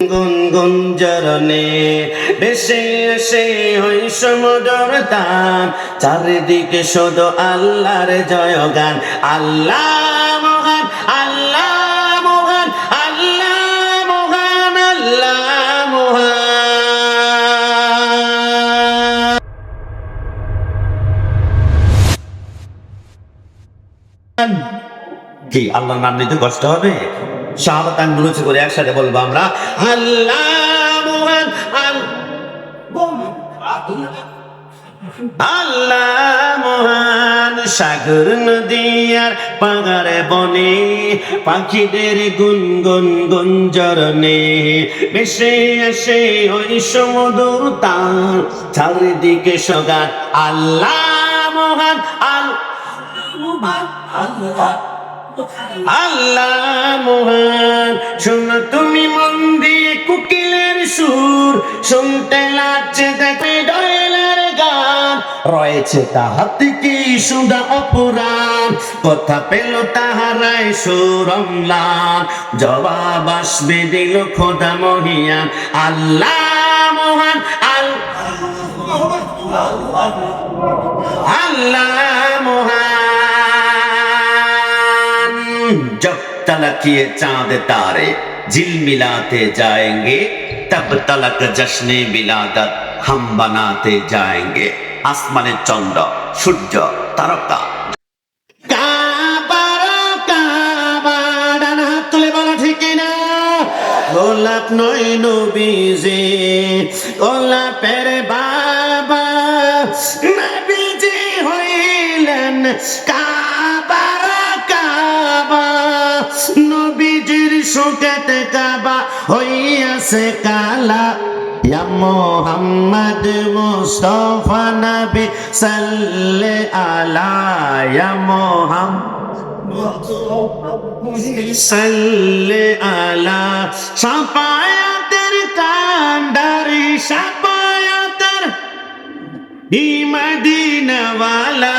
গুনগুন জরনে বেশে এসে হই সমুদর তান চারিদিকে শুধু আল্লাহর জয়গান। আল্লাহ মহান আল্লাহ মহান আল্লাহ মহান আল্লাহ মহান। কি, আল্লাহর নাম নিতে কষ্ট হবে? শাহাদাত আঙ্গুল উঁচু করে একসাথে বলব আমরা। আল্লাহ মহান আল্লাহ মহান সাগর নদী আর পাহাড়ে বনে পাখিদের গুনগুন গুঞ্জরনে বেশে আসে ওই সমুদর তার চারিদিকে সগাত। আল্লাহ মহান আল্লাহ আল্লাহ মহান শুনতে লাগছে দেখে ডয়েলের গান রয়েছে তাহাতে কি সুদা অপুরাণ কথা পেল তাহারাই সুরমলান জবাব আসবে দিল খোদা মহিয়ান আল্লাহ মহান আল্লাহ আল্লাহ মহান जब तलक ये चांद तारे झिलमिलाते जाएंगे তবতলক জশ্নে বিলাদত হাম বানাতে যায়েঙ্গে আসমানের চন্দ্র সূর্য তারকা গোলাপ নয় নবীজি গোলাপের বাবা নবীজি হইলেন কা সুখেতে কাবা হইয়াছে কালা। মোহাম্মদ মুস্তফা নবী সাল্লে আলা। ইয়া মোহাম্মদ সাল্লে আলা। সাফায়াতের কান্ডারি, সাফায়াতের ই মদিনাওয়ালা।